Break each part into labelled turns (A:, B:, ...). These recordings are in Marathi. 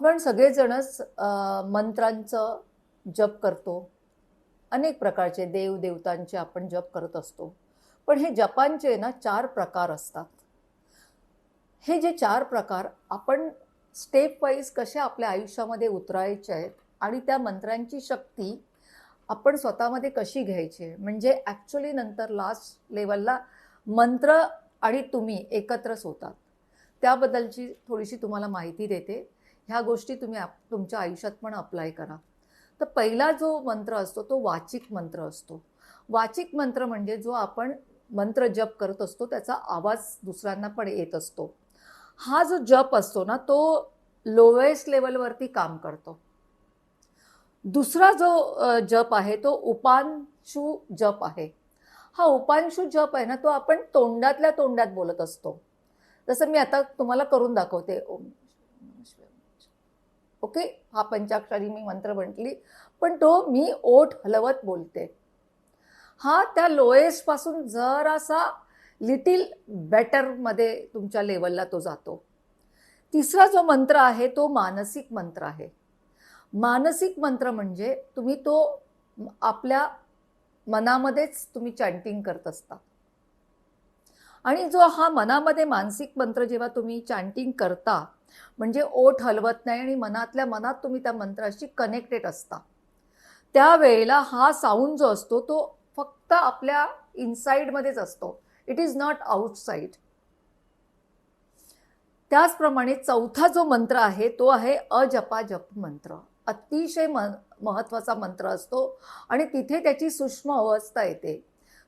A: आपण सगळेजणच मंत्रांचं जप करतो. अनेक प्रकारचे देव देवतांचे आपण जप करत असतो. पण हे जपांचे ना चार प्रकार असतात. हे जे चार प्रकार आपण स्टेप वाईज कसे आपल्या आयुष्यामध्ये उतरायचे आहेत आणि त्या मंत्रांची शक्ती आपण स्वतःमध्ये कशी घ्यायची आहे? म्हणजे ॲक्च्युली नंतर लास्ट लेवलला मंत्र आणि तुम्ही एकत्रच होतात त्याबद्दलची थोडीशी तुम्हाला माहिती देते. ह्या गोष्टी तुम्ही तुमच्या आयुष्यात पण अप्लाय करा. तर पहिला जो मंत्र असतो तो वाचिक मंत्र असतो. वाचिक मंत्र म्हणजे जो आपण मंत्र जप करत असतो त्याचा आवाज दुसऱ्यांना पण येत असतो. हा जो जप असतो ना तो लोवेस्ट लेवलवरती काम करतो. दुसरा जो जप आहे तो उपांशु जप आहे. हा उपांशु जप आहे ना तो आपण तोंडातल्या तोंडात बोलत असतो. जसं मी आता तुम्हाला करून दाखवते. ओके? हा पंचाक्षरी मी मंत्र म्हटली. पण तो मी ओठ हलवत बोलते. हा त्या लोएसपासून जरासा लिटिल बेटरमध्ये तुमच्या लेवलला तो जातो. तिसरा जो मंत्र आहे तो मानसिक मंत्र आहे. मानसिक मंत्र म्हणजे तुम्ही तो आपल्या मनामध्येच तुम्ही चॅन्टिंग करत असता. आणि जो हा मनामध्ये मानसिक मंत्र जेव्हा तुम्ही चॅन्टिंग करता म्हणजे ओठ हलवत नाही आणि मनातल्या मनात तुम्ही त्या मंत्राशी कनेक्टेड असता. त्यावेळेला हा साऊंड जो असतो तो फक्त आपल्या इनसाईडमध्येच असतो. इट इज नॉट आउटसाईड त्याचप्रमाणे चौथा जो मंत्र आहे तो आहे अजपा जप मंत्र. अतिशय म महत्त्वाचा मंत्र असतो आणि तिथे त्याची सूक्ष्म अवस्था येते.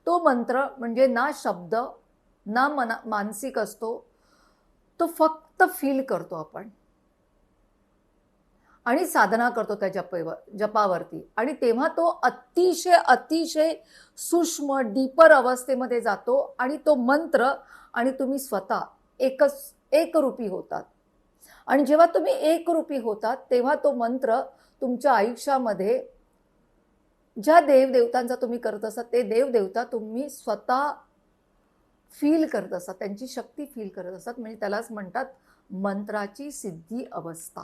A: तो मंत्र म्हणजे ना शब्द ना मना मानसिक असतो तो फक्त फील करतो आपण. आणि साधना करतो त्या जपेवर जपावरती. आणि तेव्हा तो अतिशय अतिशय सूक्ष्म डीपर अवस्थेमध्ये जातो आणि तो मंत्र आणि तुम्ही स्वतः एकच एकरूपी होतात. आणि जेव्हा तुम्ही एकरूपी होतात तेव्हा तो मंत्र तुमच्या आयुष्यामध्ये ज्या देवदेवतांचा तुम्ही करत असता ते देवदेवता तुम्ही स्वतः फील करत असतात त्यांची शक्ती फील करत असतात. म्हणजे त्यालाच म्हणतात मंत्राची सिद्धी अवस्था.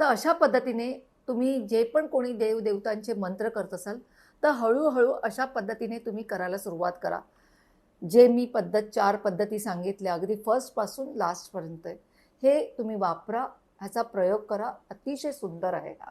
A: तर अशा पद्धतीने तुम्ही जे पण कोणी देवदेवतांचे मंत्र करत असाल तर हळूहळू अशा पद्धतीने तुम्ही करायला सुरुवात करा. जे मी पद्धत चार पद्धती सांगितल्या अगदी फर्स्टपासून लास्टपर्यंत हे तुम्ही वापरा ह्याचा प्रयोग करा. अतिशय सुंदर आहे हा.